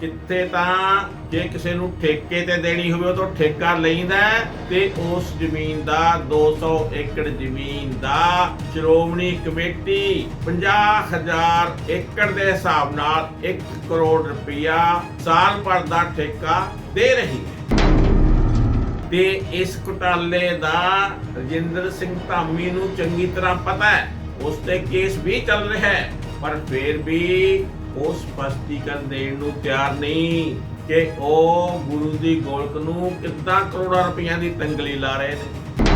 ਕਿੱਥੇ ਤਾਂ ਜੇ ਕਿਸੇ ਨੂੰ ਠੇਕੇ ਤੇ ਦੇਣੀ ਹੋਵੇ, ਉਹ ਤੋਂ ਠੇਕਾ ਲੈਂਦਾ ਤੇ ਉਸ ਜ਼ਮੀਨ ਦਾ 200 ਏਕੜ ਜ਼ਮੀਨ ਦਾ ਸ਼੍ਰੋਮਣੀ ਕਮੇਟੀ 50000 ਏਕੜ ਦੇ ਹਿਸਾਬ ਨਾਲ 1 ਕਰੋੜ ਰੁਪਇਆ ਸਾਲ ਭਰ ਦਾ ਠੇਕਾ ਦੇ ਰਹੀ ਹੈ। ਤੇ ਇਸ ਘੁਟਾਲੇ ਦਾ ਰਜਿੰਦਰ ਸਿੰਘ ਧਾਮੀ ਨੂੰ ਚੰਗੀ ਤਰ੍ਹਾਂ ਪਤਾ ਹੈ। ਉਸ ਤੇ ਕੇਸ ਵੀ ਚੱਲ ਰਿਹਾ ਹੈ, ਪਰ ਫਿਰ ਵੀ ਉਹ ਸਪਸ਼ਟੀਕਰਨ ਦੇਣ ਨੂੰ ਤਿਆਰ ਨਹੀਂ ਕਿ ਉਹ ਗੁਰੂ ਦੀ ਗੋਲਕ ਨੂੰ ਕਿੱਦਾਂ ਕਰੋੜਾਂ ਰੁਪਈਆਂ ਦੀ ਤੰਗਲੀ ਲਾ ਰਹੇ ਨੇ।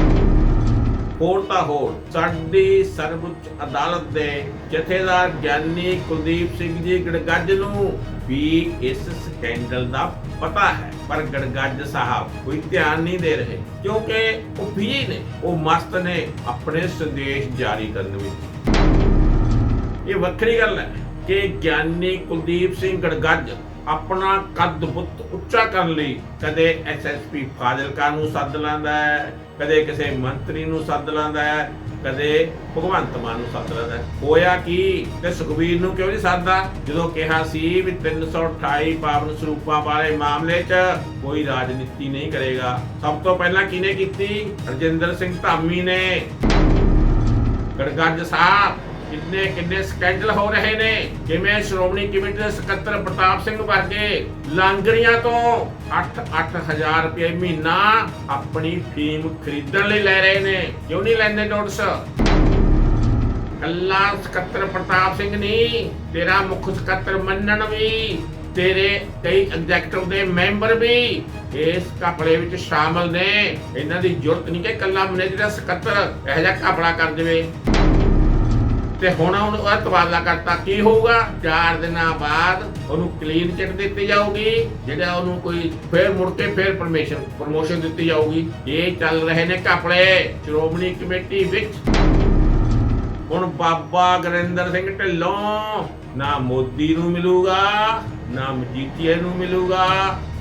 ਹੋਰ ਤਾਂ ਹੋਰ, ਸਾਡੀ ਸਰਵਉੱਚ ਅਦਾਲਤ ਦੇ ਜਥੇਦਾਰ ਗਿਆਨੀ ਕੁਲਦੀਪ ਸਿੰਘ ਜੀ ਗੜਗੱਜ ਨੂੰ ਵੀ ਇਸ ਸਕੈਂਡਲ ਦਾ ਪਤਾ ਹੈ, ਪਰ ਗੜਗੱਜ ਸਾਹਿਬ ਕੋਈ ਧਿਆਨ ਨਹੀਂ ਦੇ ਰਹੇ, ਕਿਉਂਕਿ ਉਹ ਬਿਜ਼ੀ ਨੇ, ਉਹ ਮਸਤ ਨੇ ਆਪਣੇ ਸੰਦੇਸ਼ ਜਾਰੀ ਕਰਨ ਵਿੱਚ। ਇਹ ਵੱਖਰੀ ਗੱਲ ਹੈ। ਕਿ ਗਿਆਨੀ ਕੁਲਦੀਪ ਸਿੰਘ ਗੜਗੱਜ ਆਪਣਾ ਕੱਦ ਬੁੱਤ ਉੱਚਾ ਕਰਨ ਲਈ ਕਦੇ ਐਸਐਸਪੀ ਫਾਜ਼ਿਲਕਾ ਨੂੰ ਸੱਦ ਲੈਂਦਾ ਹੈ, ਕਦੇ ਕਿਸੇ ਮੰਤਰੀ ਨੂੰ ਸੱਦ ਲੈਂਦਾ ਹੈ, ਕਦੇ ਭਗਵੰਤ ਮਾਨ ਨੂੰ ਸੱਦ ਲੈਂਦਾ ਹੈ। ਹੋਇਆ ਕੀ ਤੇ ਸੁਖਬੀਰ ਨੂੰ ਕਿਉਂ ਨਹੀਂ ਸੱਦਦਾ? ਜਦੋਂ ਕਿਹਾ ਸੀ ਵੀ 328 ਪਾਵਨ ਸਰੂਪਾਂ ਵਾਲੇ ਮਾਮਲੇ 'ਚ ਕੋਈ ਰਾਜਨੀਤੀ ਨਹੀਂ ਕਰੇਗਾ। ਸਭ ਤੋਂ ਪਹਿਲਾਂ ਕਿਹਨੇ ਕੀਤੀ? ਰਜਿੰਦਰ ਸਿੰਘ ਧਾਮੀ ਨੇ। ਗੜਗੱਜ ਸਾਹਿਬ ਕਿੰਨੇ ਕਿੰਨੇ ਸਕੈਂਡਲ ਹੋ ਰਹੇ ਨੇ? ਜਿਵੇਂ ਸ਼੍ਰੋਮਣੀ ਕਮੇਟੀ ਦੇ ਸਕੱਤਰ ਪ੍ਰਤਾਪ ਸਿੰਘ ਵਰਗੇ ਲਾਂਗਰੀਆਂ ਤੋਂ 8-8000 ਰੁਪਏ ਮਹੀਨਾ ਆਪਣੀ ਫੀਮ ਖਰੀਦਣ ਲਈ ਲੈ ਰਹੇ ਨੇ? ਕਿਉਂ ਨਹੀਂ ਲੈਂਦੇ ਨੋਟਿਸ ਕੱਲਾ ਸਕੱਤਰ ਪ੍ਰਤਾਪ ਸਿੰਘ ਨਹੀਂ, ਤੇਰਾ ਮੁੱਖ ਸਕੱਤਰ ਮੰਨਣ ਵੀ, ਤੇਰੇ ਕਈ ਐਗਜ਼ੈਕਟਿਵ ਦੇ ਮੈਂਬਰ ਵੀ ਇਸ ਕਪੜੇ ਵਿੱਚ ਸ਼ਾਮਲ ਨੇ। ਇਹਨਾਂ ਦੀ ਜ਼ਰੂਰਤ ਨਹੀਂ ਕਿ ਕੱਲਾ ਮੈਨੇਜਰ ਦਾ ਸਕੱਤਰ ਇਹੋ ਜਿਹਾ ਕਪੜਾ ਕਰ ਦੇਵੇ। ਤੇ ਹੁਣ ਉਹਨੂੰ ਉਹ ਤਬਾਦਲਾ ਕਰਤਾ। ਕੀ ਹੋਊਗਾ? 4 ਦਿਨਾਂ ਬਾਅਦ ਉਹਨੂੰ ਕਲੀਨ ਚਿੱਟ ਦਿੱਤੀ ਜਾਊਗੀ, ਜਿਹੜਾ ਉਹਨੂੰ ਕੋਈ ਫੇਰ ਮੁੜ ਕੇ ਫੇਰ ਪਰਮਿਸ਼ਨ ਪ੍ਰਮੋਸ਼ਨ ਦਿੱਤੀ ਜਾਊਗੀ। ਇਹ ਚੱਲ ਰਹੇ ਨੇ ਕਪੜੇ ਸ਼੍ਰੋਮਣੀ ਕਮੇਟੀ ਵਿੱਚ। ਹੁਣ ਬਾਬਾ ਗੁਰਿੰਦਰ ਸਿੰਘ ਢਿੱਲੋਂ ਨਾ ਮੋਦੀ ਨੂੰ ਮਿਲੂਗਾ, ਨਾ ਮਜੀਠੀਆ ਨੂੰ ਮਿਲੂਗਾ,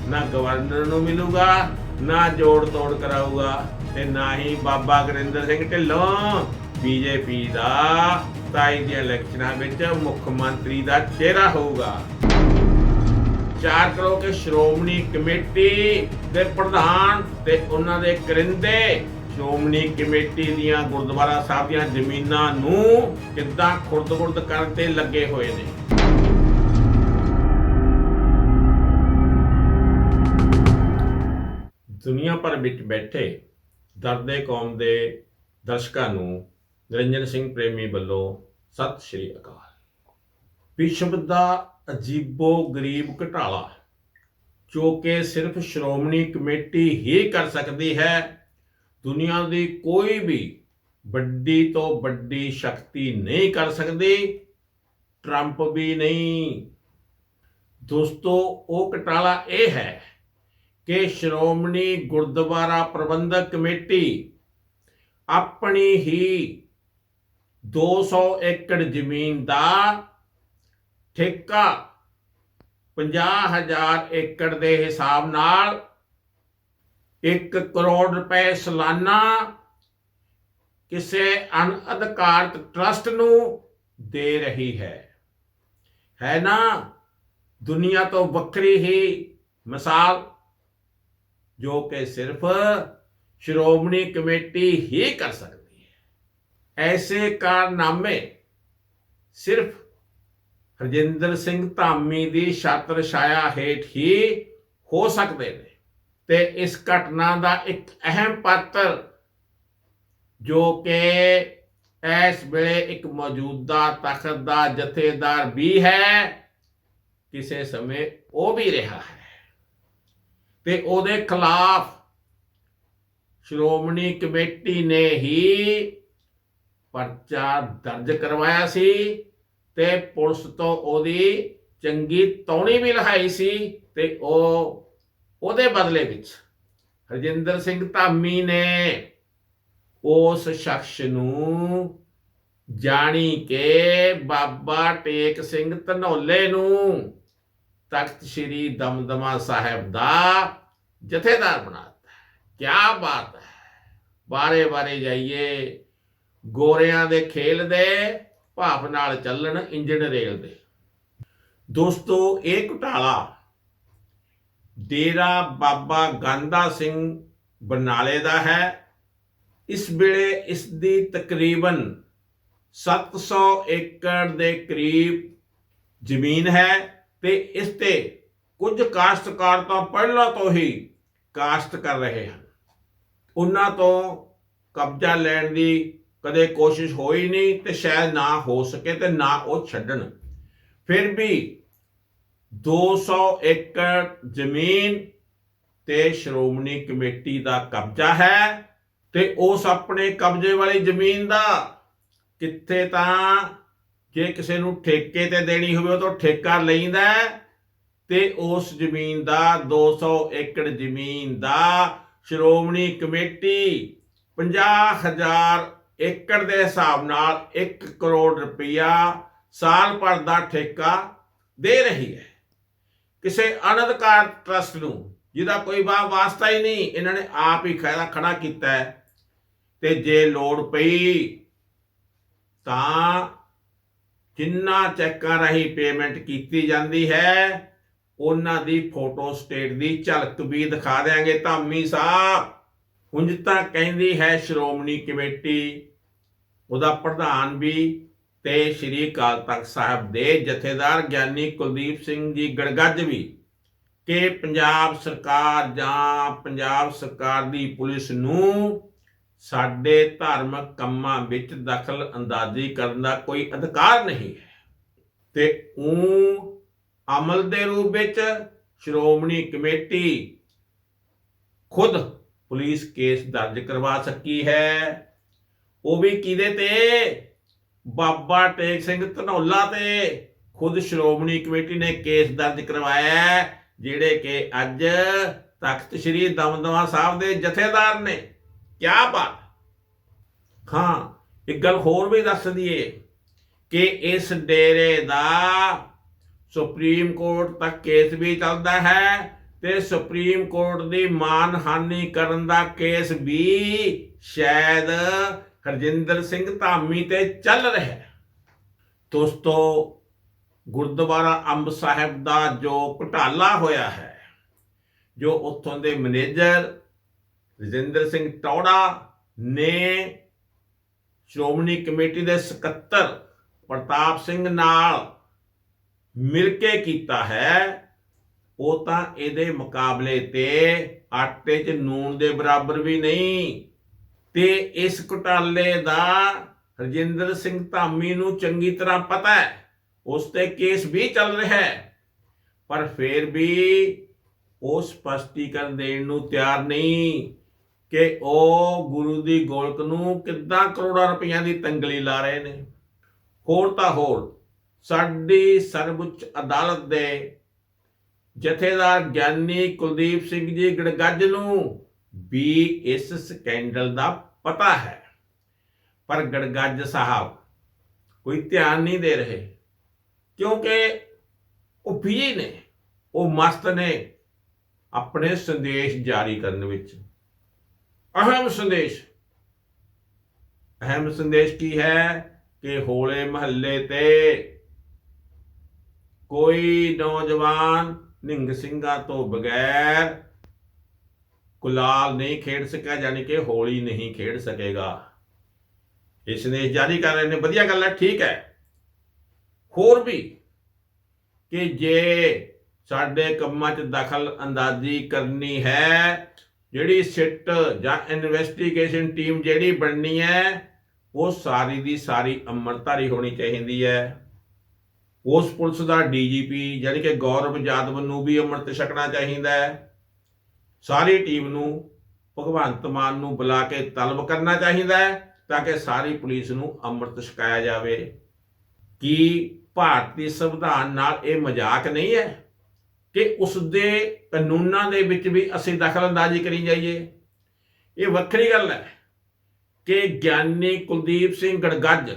ਨਾ ਗਵਰਨਰ ਨੂੰ ਮਿਲੂਗਾ, ਨਾ ਜੋੜ ਤੋੜ ਕਰਾਊਗਾ ਤੇ ਨਾ ਹੀ ਬਾਬਾ ਗੁਰਿੰਦਰ ਸਿੰਘ ਢਿੱਲੋਂ, ਬੀਜੇਪੀ ਦਾ ਤਾਈ ਦੀਆਂ ਇਲੈਕਸ਼ਨਾਂ ਵਿੱਚ ਮੁੱਖ ਮੰਤਰੀ ਦਾ ਚਿਹਰਾ ਹੋਊਗਾ। ਚਾਰ ਕਰੋ ਕਿ ਸ਼੍ਰੋਮਣੀ ਕਮੇਟੀ ਦੇ ਪ੍ਰਧਾਨ ਤੇ ਉਹਨਾਂ ਦੇ ਕਰਿੰਦੇ ਸ਼੍ਰੋਮਣੀ ਕਮੇਟੀ ਦੀਆਂ ਗੁਰਦੁਆਰਾ ਸਾਹਿਬ ਦੀਆਂ ਜ਼ਮੀਨਾਂ ਨੂੰ ਕਿੱਦਾਂ ਖੁਰਦ ਬੁਰਦ ਕਰਨ ਤੇ ਲੱਗੇ ਹੋਏ ਨੇ। ਦੁਨੀਆ ਭਰ ਵਿੱਚ ਬੈਠੇ ਦਰਦੇ ਕੌਮ ਦੇ ਦਰਸ਼ਕਾਂ ਨੂੰ ਨਿਰੰਜਨ ਸਿੰਘ ਪ੍ਰੇਮੀ ਵੱਲੋਂ ਸਤਿ ਸ਼੍ਰੀ ਅਕਾਲ। ਵਿਸ਼ਵ ਦਾ ਅਜੀਬੋ ਗਰੀਬ ਘਟਾਲਾ, ਜੋ ਕਿ ਸਿਰਫ ਸ਼੍ਰੋਮਣੀ ਕਮੇਟੀ ਹੀ ਕਰ ਸਕਦੀ ਹੈ, ਦੁਨੀਆ ਦੀ ਕੋਈ ਵੀ ਵੱਡੀ ਤੋਂ ਵੱਡੀ ਸ਼ਕਤੀ ਨਹੀਂ ਕਰ ਸਕਦੀ, ਟਰੰਪ ਵੀ ਨਹੀਂ। ਦੋਸਤੋ, ਉਹ ਘਟਾਲਾ ਇਹ ਹੈ ਕਿ ਸ਼੍ਰੋਮਣੀ ਗੁਰਦੁਆਰਾ ਪ੍ਰਬੰਧਕ ਕਮੇਟੀ ਆਪਣੀ ਹੀ 200 ਏਕੜ ਜ਼ਮੀਨ ਦਾ ਠੇਕਾ 50000 ਏਕੜ ਦੇ ਹਿਸਾਬ ਨਾਲ 1 ਕਰੋੜ ਰੁਪਏ ਸਾਲਾਨਾ ਕਿਸੇ ਅਨਅਧਿਕਾਰਤ ਟਰਸਟ ਨੂੰ ਦੇ ਰਹੀ ਹੈ। ਹੈ ਨਾ? ਦੁਨੀਆ ਤੋਂ ਵੱਖਰੀ ਹੀ ਮਿਸਾਲ, ਜੋ ਕਿ ਸਿਰਫ ਸ਼੍ਰੋਮਣੀ ਕਮੇਟੀ ਹੀ ਕਰ ਸਕਦੀ ਐਸੇ ਕਾਰਨਾਮੇ ਸਿਰਫ ਹਰਜਿੰਦਰ ਸਿੰਘ ਧਾਮੀ ਦੀ ਛਾਤਰ ਛਾਇਆ ਹੇਠ ਹੀ ਹੋ ਸਕਦੇ ਨੇ। ਤੇ ਇਸ ਘਟਨਾ ਦਾ ਇੱਕ ਅਹਿਮ ਪਾਤਰ ਜੋ ਕਿ ਇਸ ਵੇਲੇ ਇੱਕ ਮੌਜੂਦਾ ਤਖਤ ਦਾ ਜਥੇਦਾਰ ਵੀ ਹੈ, ਕਿਸੇ ਸਮੇਂ ਉਹ ਵੀ ਰਿਹਾ ਹੈ। ਤੇ ਉਹਦੇ ਖਿਲਾਫ ਸ਼੍ਰੋਮਣੀ ਕਮੇਟੀ ਨੇ ਹੀ ਪਰਚਾ ਦਰਜ ਕਰਵਾਇਆ ਸੀ ਤੇ ਪੁਲਿਸ ਤੋਂ ਉਹਦੀ ਚੰਗੀ ਤੌਣੀ ਵੀ ਲਹਾਈ ਸੀ ਤੇ ਉਹ ਉਹਦੇ ਬਦਲੇ ਵਿੱਚ ਹਰਜਿੰਦਰ ਸਿੰਘ ਧਾਮੀ ਨੇ ਉਸ ਸ਼ਖਸ ਨੂੰ ਜਾਣੀ ਕੇ ਬਾਬਾ ਟੇਕ ਸਿੰਘ ਧਨੋਲੇ ਨੂੰ ਤਖਤ ਸ੍ਰੀ ਦਮਦਮਾ ਸਾਹਿਬ ਦਾ ਜਥੇਦਾਰ ਬਣਾਤਾ ਕੀ ਬਾਤ ਹੈ। ਬਾਰੇ ਬਾਰੇ ਜਾਈਏ ਗੋਰਿਆਂ ਦੇ ਖੇਲ ਦੇ ਭਾਵ ਨਾਲ ਚੱਲਣ ਇੰਜਣ ਰੇਲ ਦੇ। ਦੋਸਤੋ, ਇਹ ਘੁਟਾਲਾ ਡੇਰਾ ਬਾਬਾ ਗਾਂਦਾ ਸਿੰਘ ਬਰਨਾਲੇ ਦਾ ਹੈ। ਇਸ ਵੇਲੇ ਇਸ ਦੀ ਤਕਰੀਬਨ 700 ਏਕੜ ਦੇ ਕਰੀਬ ਜ਼ਮੀਨ ਹੈ ਤੇ ਇਸ ਤੇ ਕੁਝ ਕਾਸ਼ਤਕਾਰ ਤਾਂ ਪਹਿਲਾਂ ਤੋਂ ਹੀ ਕਾਸ਼ਤ ਕਰ ਰਹੇ ਹਨ। ਉਹਨਾਂ ਤੋਂ ਕਬਜ਼ਾ ਲੈਣ ਦੀ ਕਦੇ ਕੋਸ਼ਿਸ਼ ਹੋਈ ਨਹੀਂ ਤੇ ਸ਼ਾਇਦ ਨਾ ਹੋ ਸਕੇ ਤੇ ਨਾ ਉਹ ਛੱਡਣ। ਫਿਰ ਵੀ 200 ਏਕੜ ਜ਼ਮੀਨ ਤੇ ਸ਼੍ਰੋਮਣੀ ਕਮੇਟੀ ਦਾ ਕਬਜ਼ਾ ਹੈ ਤੇ ਉਸ ਆਪਣੇ ਕਬਜ਼ੇ ਵਾਲੀ ਜ਼ਮੀਨ ਦਾ ਕਿੱਥੇ ਤਾਂ ਜੇ ਕਿਸੇ ਨੂੰ ਠੇਕੇ ਤੇ ਦੇਣੀ ਹੋਵੇ ਉਹ ਤੋਂ ਠੇਕਾ ਲੈਂਦਾ ਹੈ ਤੇ ਉਸ ਜ਼ਮੀਨ ਦਾ 200 ਏਕੜ ਜ਼ਮੀਨ ਦਾ ਸ਼੍ਰੋਮਣੀ ਕਮੇਟੀ 50000 ਏਕੜ ਦੇ ਹਿਸਾਬ ਨਾਲ 1 ਕਰੋੜ ਰੁਪਇਆ ਸਾਲ ਭਰ ਦਾ ਠੇਕਾ ਦੇ ਰਹੀ ਹੈ। ਕਿਸੇ ਅਨਧਕਾਰ ਟਰਸਟ ਨੂੰ, ਜਿਹਦਾ ਕੋਈ ਵਾ ਵਾਸਤਾ ਹੀ ਨਹੀਂ, ਇਹਨਾਂ ਨੇ ਆਪ ਹੀ ਖੜਾ ਖੜਾ ਕੀਤਾ ਹੈ ਤੇ ਜੇ ਲੋੜ ਪਈ ਤਾਂ ਜਿੰਨਾ ਚੈੱਕਾਂ ਰਾਹੀਂ ਪੇਮੈਂਟ ਕੀਤੀ ਜਾਂਦੀ ਹੈ, ਉਹਨਾਂ ਦੀ ਫੋਟੋ ਸਟੇਟ ਦੀ ਝਲਕ ਵੀ ਦਿਖਾ ਦਿਆਂਗੇ। ਧਾਮੀ ਸਾਹਿਬ ਉਂਝ ਤਾਂ ਕਹਿੰਦੀ ਹੈ ਸ਼੍ਰੋਮਣੀ ਕਮੇਟੀ ਉਹਦਾ ਪ੍ਰਧਾਨ ਵੀ ਤੇ ਸ਼੍ਰੀ ਅਕਾਲ ਤਖਤ ਸਾਹਿਬ ਦੇ ਜਥੇਦਾਰ ਗਿਆਨੀ ਕੁਲਦੀਪ ਸਿੰਘ ਜੀ ਗੜਗੱਜ ਵੀ ਕਿ ਪੰਜਾਬ ਸਰਕਾਰ ਜਾਂ ਪੰਜਾਬ ਸਰਕਾਰ ਦੀ ਪੁਲਿਸ ਨੂੰ ਸਾਡੇ ਧਾਰਮਿਕ ਕੰਮਾਂ ਵਿੱਚ ਦਖਲ ਅੰਦਾਜ਼ੀ ਕਰਨ ਦਾ ਕੋਈ ਅਧਿਕਾਰ ਨਹੀਂ ਹੈ। ਤੇ ਉਹ ਅਮਲ ਦੇ ਰੂਪ ਵਿੱਚ ਸ਼੍ਰੋਮਣੀ ਕਮੇਟੀ ਖੁਦ ਪੁਲਿਸ ਕੇਸ ਦਰਜ ਕਰਵਾ ਸਕੀ ਹੈ। ਉਹ ਵੀ ਕਿਹਦੇ ਤੇ? ਬਾਬਾ ਟੇਕ ਸਿੰਘ ਧਨੌਲਾ ਤੇ। ਖੁਦ ਸ਼੍ਰੋਮਣੀ ਕਮੇਟੀ ਨੇ ਕੇਸ ਦਰਜ ਕਰਵਾਇਆ ਜਿਹੜੇ ਕਿ ਅੱਜ ਤਖਤ ਸ੍ਰੀ ਦਮਦਮਾ ਸਾਹਿਬ ਦੇ ਜਥੇਦਾਰ ਨੇ। ਕਿਆ ਬਾਤ! ਹਾਂ, ਇੱਕ ਗੱਲ ਹੋਰ ਵੀ ਦੱਸ ਦਈਏ ਕਿ ਇਸ ਡੇਰੇ ਦਾ ਸੁਪਰੀਮ ਕੋਰਟ ਤੱਕ ਕੇਸ ਵੀ ਚੱਲਦਾ ਹੈ ਤੇ ਸੁਪਰੀਮ ਕੋਰਟ ਦੀ ਮਾਨਹਾਨੀ ਕਰਨ ਦਾ ਕੇਸ ਵੀ ਸ਼ਾਇਦ ਹਰਜਿੰਦਰ ਸਿੰਘ ਧਾਮੀ ਤੇ ਚੱਲ ਰਿਹਾ ਹੈ। ਦੋਸਤੋ, ਗੁਰਦੁਆਰਾ ਅੰਬ ਸਾਹਿਬ ਦਾ ਜੋ ਘੁਟਾਲਾ ਹੋਇਆ ਹੈ, ਜੋ ਉੱਥੋਂ ਦੇ ਮੈਨੇਜਰ ਰਜਿੰਦਰ ਸਿੰਘ ਟੌੜਾ ਨੇ ਸ਼੍ਰੋਮਣੀ ਕਮੇਟੀ ਦੇ ਸਕੱਤਰ ਪ੍ਰਤਾਪ ਸਿੰਘ ਨਾਲ ਮਿਲ ਕੇ ਕੀਤਾ ਹੈ, ਉਹ ਤਾਂ ਇਹਦੇ ਮੁਕਾਬਲੇ ਤੇ ਆਟੇ 'ਚ ਨੂਣ ਦੇ ਬਰਾਬਰ ਵੀ ਨਹੀਂ ਤੇ ਇਸ ਘੁਟਾਲੇ ਦਾ ਰਜਿੰਦਰ ਸਿੰਘ ਧਾਮੀ ਨੂੰ ਚੰਗੀ ਤਰ੍ਹਾਂ ਪਤਾ ਹੈ। ਉਸ ਤੇ ਕੇਸ ਵੀ ਚੱਲ ਰਿਹਾ ਹੈ। ਪਰ ਫਿਰ ਵੀ ਉਹ ਸਪਸ਼ਟੀਕਰਨ ਦੇਣ ਨੂੰ ਤਿਆਰ ਨਹੀਂ ਕਿ ਉਹ ਗੁਰੂ ਦੀ ਗੋਲਕ ਨੂੰ ਕਿੱਦਾਂ ਕਰੋੜਾਂ ਰੁਪਈਆਂ ਦੀ ਤੰਗਲੀ ਲਾ ਰਹੇ ਨੇ। ਹੋਰ ਤਾਂ ਹੋਰ, ਸਾਡੀ ਸਰਵਉੱਚ ਅਦਾਲਤ ਦੇ ਜਥੇਦਾਰ ਗਿਆਨੀ ਕੁਲਦੀਪ ਸਿੰਘ ਜੀ ਗੜਗੱਜ ਨੂੰ ਵੀ ਇਸ ਸਕੈਂਡਲ ਦਾ ਪਤਾ ਹੈ। ਪਰ ਗੜਗੱਜ ਸਾਹਿਬ ਕੋਈ ਧਿਆਨ ਨਹੀਂ ਦੇ ਰਹੇ, ਕਿਉਂਕਿ ਉਹ ਬਿਜ਼ੀ ਨੇ। ਉਹ ਮਸਤ ਨੇ ਆਪਣੇ ਸੰਦੇਸ਼ ਜਾਰੀ ਕਰਨ ਵਿੱਚ। ਅਹਿਮ ਸੰਦੇਸ਼। ਅਹਿਮ ਸੰਦੇਸ਼ ਕੀ ਹੈ ਕਿ ਹੋਲੇ ਮਹੱਲੇ ਤੇ ਕੋਈ ਨੌਜਵਾਨ ਨਿੰਗ ਸਿੰਘਾਂ ਤੋਂ ਬਗੈਰ ਗੁਲਾਲ ਨਹੀਂ ਖੇਡ ਸਕਿਆ, ਯਾਨੀ ਕਿ ਹੋਲੀ ਨਹੀਂ ਖੇਡ ਸਕੇਗਾ। ਇਹ ਸੰਦੇਸ਼ ਜਾਰੀ ਕਰ ਰਹੇ ਨੇ। ਵਧੀਆ ਗੱਲ ਹੈ, ਠੀਕ ਹੈ। ਹੋਰ ਵੀ ਕਿ ਜੇ ਸਾਡੇ ਕੰਮਾਂ 'ਚ ਦਖਲ ਅੰਦਾਜ਼ੀ ਕਰਨੀ ਹੈ, ਜਿਹੜੀ ਸਿੱਟ ਜਾਂ ਇਨਵੈਸਟੀਗੇਸ਼ਨ ਟੀਮ ਜਿਹੜੀ ਬਣਨੀ ਹੈ, ਉਹ ਸਾਰੀ ਦੀ ਸਾਰੀ ਅਮਰਤਾਰੀ ਹੋਣੀ ਚਾਹੀਦੀ ਹੈ। ਉਸ ਪੁਲਿਸ ਦਾ ਡੀਜੀਪੀ, ਯਾਨੀ ਕਿ ਗੌਰਵ ਜਾਦਵ ਨੂੰ ਵੀ ਅੰਮ੍ਰਿਤ ਛਕਣਾ ਚਾਹੀਦਾ ਹੈ। ਸਾਰੀ ਟੀਮ ਨੂੰ, ਭਗਵੰਤ ਮਾਨ ਨੂੰ ਬੁਲਾ ਕੇ ਤਲਬ ਕਰਨਾ ਚਾਹੀਦਾ ਹੈ ਤਾਂ ਕਿ ਸਾਰੀ ਪੁਲਿਸ ਨੂੰ ਅੰਮ੍ਰਿਤ ਛਕਾਇਆ ਜਾਵੇ। ਕਿ ਭਾਰਤੀ ਸੰਵਿਧਾਨ ਨਾਲ ਇਹ ਮਜ਼ਾਕ ਨਹੀਂ ਹੈ ਕਿ ਉਸ ਦੇ ਕਾਨੂੰਨਾਂ ਦੇ ਵਿੱਚ ਵੀ ਅਸੀਂ ਦਖਲਅੰਦਾਜ਼ੀ ਕਰੀ ਜਾਈਏ? ਇਹ ਵੱਖਰੀ ਗੱਲ ਹੈ ਕਿ ਗਿਆਨੀ ਕੁਲਦੀਪ ਸਿੰਘ ਗੜਗੱਜ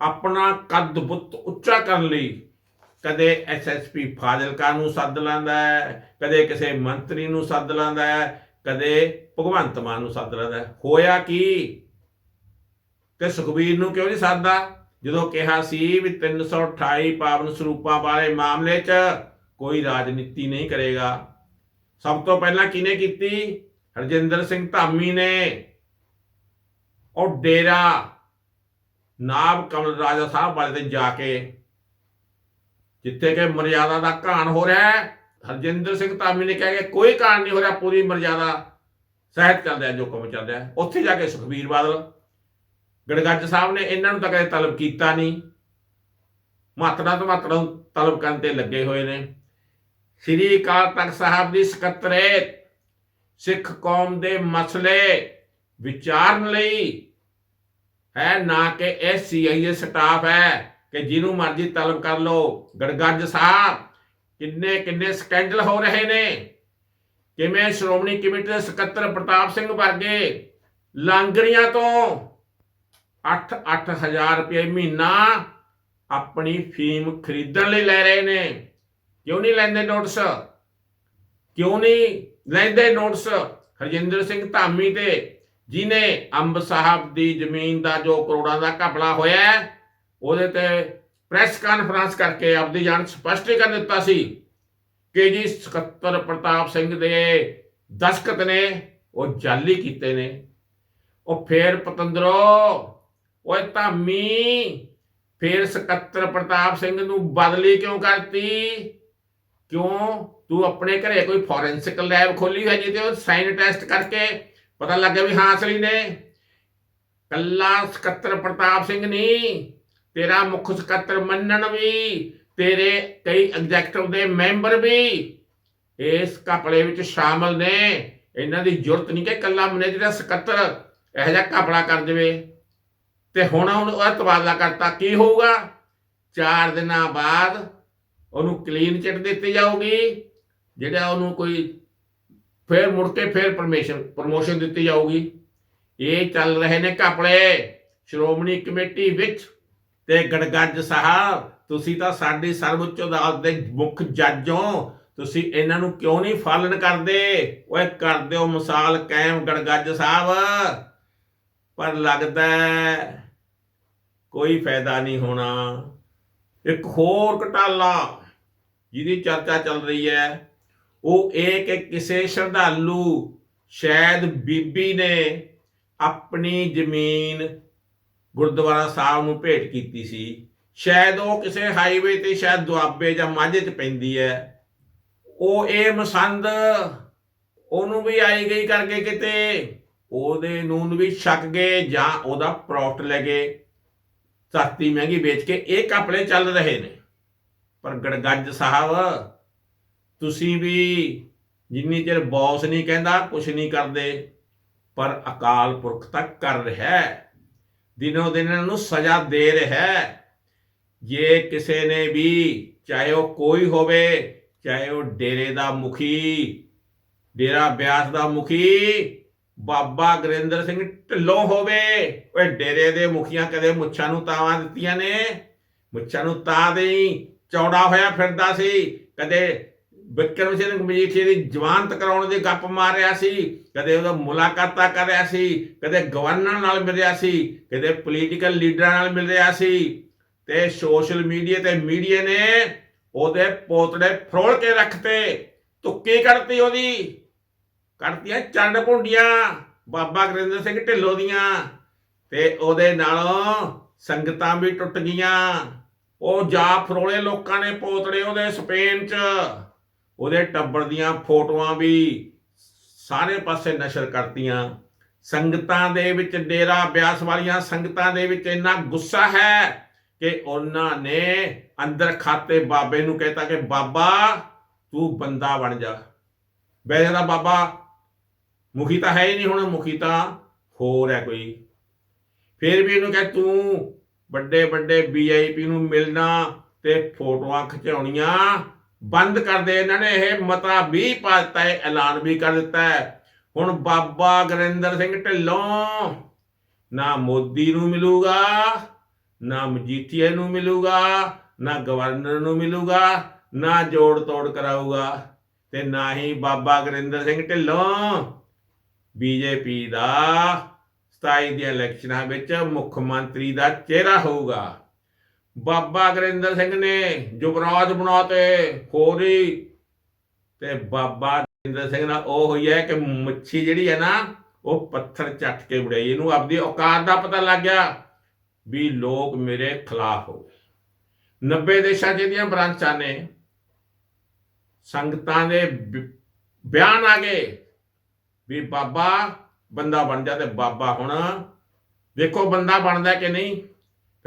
ਆਪਣਾ ਕੱਦ ਬੁੱਤ ਉੱਚਾ ਕਰਨ ਲਈ ਕਦੇ ਐਸਐਸਪੀ ਫਾਜ਼ਿਲਕਾ ਨੂੰ ਸੱਦ ਲੈਂਦਾ ਹੈ, ਕਦੇ ਕਿਸੇ ਮੰਤਰੀ ਨੂੰ ਸੱਦ ਲੈਂਦਾ ਹੈ, ਕਦੇ ਭਗਵੰਤ ਮਾਨ ਨੂੰ ਸੱਦ ਲੈਂਦਾ ਹੈ। ਹੋਇਆ ਕੀ? ਕਿ ਸੁਖਬੀਰ ਨੂੰ ਕਿਉਂ ਨਹੀਂ ਸੱਦਦਾ? ਜਦੋਂ ਕਿਹਾ ਸੀ ਵੀ 328 ਪਾਵਨ ਸਰੂਪਾਂ ਵਾਲੇ ਮਾਮਲੇ 'ਚ ਕੋਈ ਰਾਜਨੀਤੀ ਨਹੀਂ ਕਰੇਗਾ। ਸਭ ਤੋਂ ਪਹਿਲਾਂ ਕਿਹਨੇ ਕੀਤੀ? ਹਰਜਿੰਦਰ ਸਿੰਘ ਧਾਮੀ ਨੇ। ਉਹ ਡੇਰਾ ਨਾਬ ਕਮਲ ਰਾਜਾ ਸਾਹਿਬ ਵਾਲੇ ਤੇ ਜਾ ਕੇ ਜਿੱਥੇ ਕਿ ਮਰਿਆਦਾ ਦਾ ਘਾਣ ਹੋ ਰਿਹਾ ਹੈ, ਹਰਜਿੰਦਰ ਸਿੰਘ ਧਾਮੀ ਨੇ ਕਿਹਾ ਕਿ ਕੋਈ ਘਾਣ ਨਹੀਂ ਹੋ ਰਿਹਾ, ਪੂਰੀ ਮਰਜ਼ਾਦਾ ਸਹਿਤ ਚੱਲਦਾ ਜੋ ਕੰਮ ਚੱਲ ਉੱਥੇ ਜਾ ਕੇ ਸੁਖਬੀਰ ਬਾਦਲ ਗੜਗੱਜ ਸਾਹਿਬ ਨੇ ਇਹਨਾਂ ਨੂੰ ਤਾਂ ਕਦੇ ਤਲਬ ਕੀਤਾ ਨਹੀਂ। ਮਾਤਰਾ ਤੋਂ ਮਾਤਰਾ ਤਲਬ ਕਰਨ ਤੇ ਲੱਗੇ ਹੋਏ ਨੇ। ਸ੍ਰੀ ਅਕਾਲ ਤਖਤ ਸਾਹਿਬ ਦੀ ਸਕੱਤਰੇਤ, ਸਿੱਖ ਕੌਮ ਦੇ ਮਸਲੇ ਵਿਚਾਰਨ ਲਈ ਹੈ, ਨਾ ਕਿ ਇਹ ਸੀਆਈਏ ਸਟਾਫ ਹੈ। ਕਿ ਜਿਹਨੂੰ ਮਰਜ਼ੀ ਤਲਬ ਕਰ ਲਓ ਗੜਗੱਜ ਸਾਹਿਬ ਕਿੰਨੇ ਕਿੰਨੇ ਸਕੈਂਡਲ ਹੋ ਰਹੇ ਨੇ? ਕਿਵੇਂ ਸ਼੍ਰੋਮਣੀ ਕਮੇਟੀ ਦੇ ਸਕੱਤਰ ਪ੍ਰਤਾਪ ਸਿੰਘ ਵਰਗੇ ਲਾਂਗਰੀਆਂ ਤੋਂ 8-8000 ਰੁਪਏ ਮਹੀਨਾ ਆਪਣੀ ਫੀਮ ਖਰੀਦਣ ਲਈ ਲੈ ਰਹੇ ਨੇ? ਕਿਉਂ ਨਹੀਂ ਲੈਂਦੇ ਨੋਟਿਸ ਕਿਉਂ ਨਹੀਂ ਲੈਂਦੇ ਨੋਟਿਸ ਹਰਜਿੰਦਰ ਸਿੰਘ ਧਾਮੀ ਤੇ ਜਿਨੇ ਅੰਬ ਸਾਹਿਬ ਦੀ ਜ਼ਮੀਨ ਦਾ ਜੋ ਕਰੋੜਾਂ ਦਾ ਘਪਲਾ ਹੋਇਆ ਹੈ, ਉਹਦੇ ਤੇ ਪ੍ਰੈਸ ਕਾਨਫਰੰਸ ਕਰਕੇ ਆਪਦੀ ਜਾਨ ਸਪਸ਼ਟੀਕਰਨ ਦਿੱਤਾ ਸੀ ਕਿ ਜੀ ਸਕੱਤਰ ਪ੍ਰਤਾਪ ਸਿੰਘ ਦੇ ਦਸਕਤ ਨੇ, ਉਹ ਜਾਲੀ ਕੀਤੇ ਨੇ। ਉਹ ਫੇਰ ਪਤੰਦਰੋ, ਓਏ ਧਾਮੀ, ਫੇਰ ਸਕੱਤਰ ਪ੍ਰਤਾਪ ਸਿੰਘ ਨੂੰ ਬਦਲੀ ਕਿਉਂ ਕਰਤੀ? ਕਿਉਂ? ਤੂੰ ਆਪਣੇ ਘਰੇ ਕੋਈ ਫੋਰੈਂਸਿਕ ਲੈਬ ਖੋਲੀ ਹੈ ਜਿੱਤੇ ਉਹ ਸਾਈਨ ਟੈਸਟ ਕਰਕੇ ਪਤਾ ਲੱਗਿਆ ਵੀ ਹਾਂ ਅਸਲੀ ਨੇ। ਕੱਲਾ ਸਕੱਤਰ ਪ੍ਰਤਾਪ ਸਿੰਘ ਨਹੀਂ ਤੇਰਾ ਮੁੱਖ ਸਕੱਤਰ ਮੰਨਣ ਵੀ, ਤੇਰੇ ਕਈ ਐਗਜ਼ੈਕਟਿਵ ਦੇ ਮੈਂਬਰ ਵੀ। ਇਸ ਘਪਲੇ ਵਿੱਚ ਸ਼ਾਮਲ ਨੇ। ਇਹਨਾਂ ਦੀ ਜ਼ਰੂਰਤ ਨਹੀਂ ਕਿ ਕੱਲਾ ਮੈਨੇਜਰ ਦਾ ਸਕੱਤਰ ਇਹੋ ਜਿਹਾ ਘਪਲਾ ਕਰ ਦੇਵੇ। ਤੇ ਹੁਣ ਹੁਣ ਤਬਾਦਲਾ ਕਰਤਾ, ਕੀ ਹੋਊਗਾ? 4 ਦਿਨਾਂ ਬਾਅਦ ਉਹਨੂੰ ਕਲੀਨ ਚਿੱਟ ਦਿੱਤੀ ਜਾਊਗੀ, ਜਿਹੜਾ ਉਹਨੂੰ ਕੋਈ ਫਿਰ ਮੁੜ ਕੇ ਫਿਰ ਪਰਮਿਸ਼ਨ ਪ੍ਰਮੋਸ਼ਨ ਦਿੱਤੀ ਜਾਊਗੀ। ਇਹ ਚੱਲ ਰਹੇ ਨੇ ਘਪਲੇ। ਸ਼੍ਰੋਮਣੀ ਕਮੇਟੀ ਵਿੱਚ ਤੇ ਗੜਗੱਜ ਸਾਹਿਬ, ਤੁਸੀਂ ਤਾਂ ਸਾਡੀ ਸਰਵਉੱਚ ਅਦਾਲਤ ਦੇ ਮੁੱਖ ਜੱਜ ਹੋ। ਤੁਸੀਂ ਇਹਨਾਂ ਨੂੰ ਕਿਉਂ ਨਹੀਂ ਫਾਲਣ ਕਰਦੇ? ਓਏ, ਕਰ ਦਿਓ ਮਿਸਾਲ ਕਾਇਮ ਗੜਗੱਜ ਸਾਹਿਬ। ਪਰ ਲੱਗਦਾ ਕੋਈ ਫਾਇਦਾ ਨਹੀਂ ਹੋਣਾ। ਇੱਕ ਹੋਰ ਘਟਾਲਾ ਜਿਹਦੀ ਚਰਚਾ ਚੱਲ ਰਹੀ ਹੈ, ਉਹ ਇਹ ਕਿ ਕਿਸੇ ਸ਼ਰਧਾਲੂ ਸ਼ਾਇਦ ਬੀਬੀ ਨੇ ਆਪਣੀ ਜ਼ਮੀਨ ਗੁਰਦੁਆਰਾ ਸਾਹਿਬ ਨੂੰ ਭੇਟ ਕੀਤੀ ਸੀ। ਸ਼ਾਇਦ ਉਹ ਕਿਸੇ ਹਾਈਵੇ ਤੇ, ਸ਼ਾਇਦ ਦੁਆਬੇ ਜਾਂ ਮਾਝੇ 'ਚ ਪੈਂਦੀ ਹੈ। ਉਹ ਇਹ ਮਸੰਦ ਉਹਨੂੰ ਵੀ ਆਈ ਗਈ ਕਰਕੇ ਕਿਤੇ। ਉਹਦੇ ਨੂੰ ਵੀ ਛਕ ਗਏ ਜਾਂ ਉਹਦਾ ਪ੍ਰੋਫਟ ਲੈ ਗਏ। ਸਸਤੀ ਮਹਿੰਗੀ ਵੇਚ ਕੇ ਇਹ ਕਪੜੇ ਚੱਲ ਰਹੇ ਨੇ। ਪਰ ਗੜਗੱਜ ਸਾਹਿਬ, ਤੁਸੀਂ ਵੀ ਜਿੰਨੀ ਚਿਰ ਬੌਸ ਨਹੀਂ ਕਹਿੰਦਾ ਕੁਝ ਨਹੀਂ ਕਰਦੇ। ਪਰ ਅਕਾਲ ਪੁਰਖ ਤੱਕ ਕਰ ਰਿਹਾ ਹੈ। ਦਿਨੋ ਦਿਨ ਇਹਨਾਂ ਨੂੰ ਸਜ਼ਾ ਦੇ ਰਿਹਾ ਹੈ। ਜੇ ਕਿਸੇ ਨੇ ਵੀ, ਚਾਹੇ ਉਹ ਕੋਈ ਹੋਵੇ, ਚਾਹੇ ਉਹ ਡੇਰੇ ਦਾ ਮੁਖੀ, ਡੇਰਾ ਬਿਆਸ ਦਾ ਮੁਖੀ, ਬਾਬਾ ਗੁਰਿੰਦਰ ਸਿੰਘ ਢਿੱਲੋਂ ਹੋਵੇ, ਓਏ ਡੇਰੇ ਦੇ ਮੁਖੀਆਂ ਕਦੇ ਮੁੱਛਾਂ ਨੂੰ ਤਾਵਾਂ ਦਿੱਤੀਆਂ ਨੇ? ਮੁੱਛਾਂ ਨੂੰ ਤਾ ਦੇਈ, ਚੌੜਾ ਹੋਇਆ ਫਿਰਦਾ ਸੀ, ਕਦੇ ਬਿਕਰਮ ਸਿੰਘ ਮਜੀਠੀਆ ਦੀ ਜਵਾਨਤ ਕਰਾਉਣ ਦੀ ਗੱਪ ਮਾਰ ਰਿਹਾ ਸੀ, ਕਦੇ ਉਹਦਾ ਮੁਲਾਕਾਤਾਂ ਕਰ ਰਿਹਾ ਸੀ, ਕਦੇ ਗਵਰਨਰ ਨਾਲ ਮਿਲ ਰਿਹਾ ਸੀ, ਕਦੇ ਪੋਲੀਟੀਕਲ ਲੀਡਰਾਂ ਨਾਲ ਮਿਲ ਰਿਹਾ ਸੀ ਤੇ ਸੋਸ਼ਲ ਮੀਡੀਆ ਤੇ ਮੀਡੀਆ ਨੇ ਉਹਦੇ ਪੋਤੜੇ ਫਰੋਲ ਕੇ ਰੱਖਤੇ ਤੁੱਕੀ ਕਰਤੀ ਉਹਦੀ, ਕੱਢਤੀਆਂ ਚੰਡ ਭੁੰਡੀਆਂ, ਬਾਬਾ ਗੁਰਿੰਦਰ ਸਿੰਘ ਢਿੱਲੋਂ ਦੀਆਂ ਤੇ ਉਹਦੇ ਨਾਲੋਂ ਸੰਗਤਾਂ ਵੀ ਟੁੱਟ ਗਈਆਂ। ਉਹ ਜਾ ਫਰੋਲੇ ਲੋਕਾਂ ਨੇ ਪੋਤੜੇ ਉਹਦੇ ਸਪੇਨ 'ਚ। ਉਹਦੇ ਟੱਬਰ ਦੀਆਂ ਫੋਟੋਆਂ ਵੀ ਸਾਰੇ ਪਾਸੇ ਨਸ਼ਰ ਕਰਤੀਆਂ। ਸੰਗਤਾਂ ਦੇ ਵਿੱਚ ਡੇਰਾ ਬਿਆਸ ਵਾਲੀਆਂ ਸੰਗਤਾਂ ਦੇ ਵਿੱਚ ਇੰਨਾ ਗੁੱਸਾ ਹੈ ਕਿ ਉਹਨਾਂ ਨੇ ਅੰਦਰ ਖਾਤੇ ਬਾਬੇ ਨੂੰ ਕਹਿਤਾ ਕਿ, ਬਾਬਾ, ਤੂੰ ਬੰਦਾ ਬਣ ਜਾ। ਵੈਸੇ ਤਾਂ ਬਾਬਾ। ਮੁਖੀ ਤਾਂ ਹੈ ਹੀ ਨਹੀਂ ਹੁਣ, ਮੁਖੀ ਤਾਂ ਹੋਰ ਹੈ ਕੋਈ। ਫਿਰ ਵੀ ਇਹਨੂੰ ਕਹੇ, ਤੂੰ ਵੱਡੇ ਵੱਡੇ ਵੀਆਈਪੀ ਨੂੰ ਮਿਲਣਾ ਤੇ ਫੋਟੋਆਂ ਖਿਚਾਉਣੀਆਂ ਬੰਦ ਕਰਦੇ ਇਹਨਾਂ ਨੇ ਇਹ ਮਤਾ ਵੀ ਪਾ ਦਿੱਤਾ ਹੈ ਐਲਾਨ ਵੀ ਕਰ ਦਿੱਤਾ ਹੈ। ਹੁਣ ਬਾਬਾ ਗੁਰਿੰਦਰ ਸਿੰਘ ਢਿੱਲੋਂ, ਨਾ ਮੋਦੀ ਨੂੰ ਮਿਲੂਗਾ, ਨਾ ਮਜੀਠੀਏ ਨੂੰ ਮਿਲੂਗਾ, ਨਾ ਗਵਰਨਰ ਨੂੰ ਮਿਲੂਗਾ, ਨਾ ਜੋੜ ਤੋੜ ਕਰਾਊਗਾ ਤੇ ਨਾ ਹੀ ਬਾਬਾ ਗੁਰਿੰਦਰ ਸਿੰਘ ਢਿੱਲੋਂ। ਬੀਜੇਪੀ ਦਾ 27 ਦੀਆਂ ਇਲੈਕਸ਼ਨਾਂ ਵਿੱਚ ਮੁੱਖ ਮੰਤਰੀ ਦਾ ਚਿਹਰਾ ਹੋਊਗਾ। ਬਾਬਾ ਗੁਰਿੰਦਰ ਸਿੰਘ ਨੇ ਯੁਵਰਾਜ ਬਣਾਤੇ ਹੋਰੀ ਤੇ ਬਾਬਾ ਇੰਦਰ ਸਿੰਘ ਨਾਲ ਉਹ ਹੋਈ ਹੈ ਕਿ ਮੱਛੀ ਜਿਹੜੀ ਹੈ ਨਾ, ਉਹ ਪੱਥਰ ਚੱਟ ਕੇ ਉਡਾਈ ਇਹਨੂੰ ਆਪਦੀ ਔਕਾਤ ਦਾ ਪਤਾ ਲੱਗ ਗਿਆ ਵੀ ਲੋਕ ਮੇਰੇ ਖਿਲਾਫ ਹੋ ਗਏ। 90 ਦੇਸ਼ਾਂ 'ਚ ਇਹਦੀਆਂ ਬ੍ਰਾਂਚਾਂ ਨੇ। ਸੰਗਤਾਂ ਦੇ ਬਿਆਨ ਆ ਗਏ ਵੀ ਬਾਬਾ ਬੰਦਾ ਬਣ ਜਾ ਤੇ ਬਾਬਾ ਹੁਣ। ਦੇਖੋ ਬੰਦਾ ਬਣਦਾ ਕਿ ਨਹੀਂ।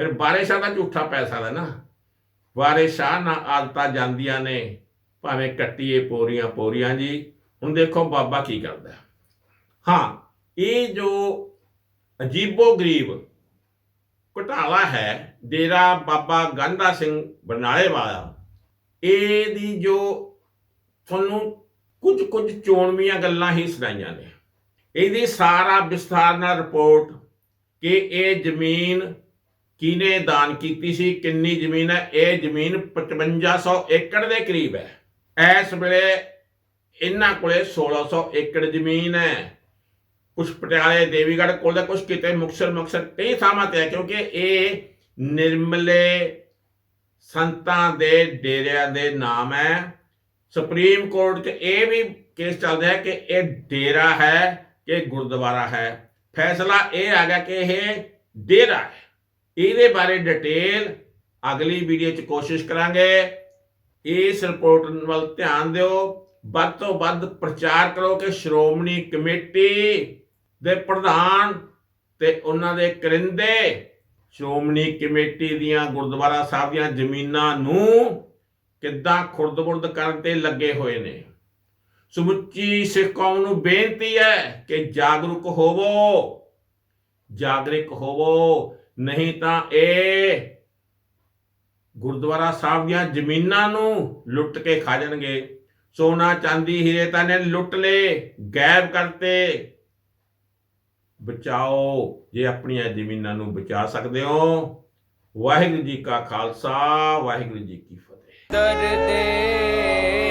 ਫਿਰ ਬਾਰਿਸ਼ਾਂ ਦਾ ਝੂਠਾ ਪੈਸਾ ਦਾ ਨਾ। ਵਾਰਿਸ਼ਾਂ ਨਾ ਆਦਤਾਂ ਜਾਂਦੀਆਂ ਨੇ, ਭਾਵੇਂ ਕੱਟੀਏ ਪੋਰੀਆਂ ਪੋਰੀਆਂ ਜੀ। ਹੁਣ ਦੇਖੋ ਬਾਬਾ ਕੀ ਕਰਦਾ। ਹਾਂ, ਇਹ ਜੋ ਅਜੀਬੋ ਗਰੀਬ ਘੁਟਾਲਾ ਹੈ, ਡੇਰਾ ਬਾਬਾ ਗੰਦਾ ਸਿੰਘ ਬਰਨਾਲੇ ਵਾਲਾ, ਇਹਦੀ ਜੋ ਤੁਹਾਨੂੰ ਕੁਝ ਕੁਝ ਚੋਣਵੀਆਂ ਗੱਲਾਂ ਹੀ ਸੁਣਾਈਆਂ ਨੇ। ਇਹਦੀ ਸਾਰਾ ਵਿਸਥਾਰ ਨਾਲ ਰਿਪੋਰਟ ਕਿ ਇਹ ਜ਼ਮੀਨ ਕਿਨੇ ਦਾਨ ਕੀਤੀ ਸੀ? ਕਿੰਨੀ ਜ਼ਮੀਨ ਹੈ? ਇਹ ਜ਼ਮੀਨ 5500 ਏਕੜ ਦੇ ਕਰੀਬ ਹੈ। ਇਸ ਵੇਲੇ ਇਹਨਾਂ ਕੋਲੇ 1600 ਏਕੜ ਜ਼ਮੀਨ ਹੈ। ਕੁਝ ਪਟਿਆਲੇ, ਦੇਵੀਗੜ੍ਹ ਕੋਲ ਦਾ ਕੁਝ ਕਿਤੇ ਮੁਕਸਰ ਮੁਕਸਰ ਕਈ ਥਾਵਾਂ ਤੇ ਹੈ, ਕਿਉਂਕਿ ਇਹ ਨਿਰਮਲੇ ਸੰਤਾਂ ਦੇ ਡੇਰਿਆਂ ਦੇ ਨਾਮ ਹੈ। ਸੁਪਰੀਮ ਕੋਰਟ 'ਚ ਇਹ ਵੀ ਕੇਸ ਚੱਲਦਾ ਹੈ ਕਿ ਇਹ ਡੇਰਾ ਹੈ ਕਿ ਗੁਰਦੁਆਰਾ ਹੈ। ਫੈਸਲਾ ਇਹ ਆ ਗਿਆ ਕਿ ਇਹ ਡੇਰਾ ਹੈ। ਇਹਦੇ ਬਾਰੇ ਡਿਟੇਲ ਅਗਲੀ ਵੀਡੀਓ 'ਚ ਕੋਸ਼ਿਸ਼ ਕਰਾਂਗੇ। ਇਸ ਰਿਪੋਰਟ ਵੱਲ ਧਿਆਨ ਦਿਓ। ਵੱਧ ਤੋਂ ਵੱਧ ਪ੍ਰਚਾਰ ਕਰੋ ਕਿ ਸ਼੍ਰੋਮਣੀ ਕਮੇਟੀ ਦੇ ਪ੍ਰਧਾਨ ਤੇ ਉਹਨਾਂ ਦੇ ਕਰਿੰਦੇ ਸ਼੍ਰੋਮਣੀ ਕਮੇਟੀ ਦੀਆਂ ਗੁਰਦੁਆਰਾ ਸਾਹਿਬ ਦੀਆਂ ਜ਼ਮੀਨਾਂ ਨੂੰ ਕਿੱਦਾਂ ਖੁਰਦ-ਬੁਰਦ ਕਰਨ ਤੇ ਲੱਗੇ ਹੋਏ ਨੇ। ਸਮੁੱਚੀ ਸਿੱਖ ਕੌਮ ਨੂੰ ਬੇਨਤੀ ਹੈ ਕਿ ਜਾਗਰੂਕ ਹੋਵੋ। ਜਾਗਰੂਕ ਹੋਵੋ। ਨਹੀਂ ਤਾਂ ਇਹ ਗੁਰਦੁਆਰਾ ਸਾਹਿਬ ਦੀਆਂ ਜ਼ਮੀਨਾਂ ਨੂੰ ਲੁੱਟ ਕੇ ਖਾ ਜਾਣਗੇ। ਸੋਨਾ, ਚਾਂਦੀ, ਹੀਰੇ ਤਾਂ ਨੇ ਲੁੱਟ ਲਏ, ਗਾਇਬ ਕਰਤੇ। ਬਚਾਓ, ਜੇ ਆਪਣੀਆਂ ਜ਼ਮੀਨਾਂ ਨੂੰ ਬਚਾ ਸਕਦੇ ਹੋ। ਵਾਹਿਗੁਰੂ ਜੀ ਕਾ ਖਾਲਸਾ, ਵਾਹਿਗੁਰੂ ਜੀ ਕੀ ਫਤਿਹ।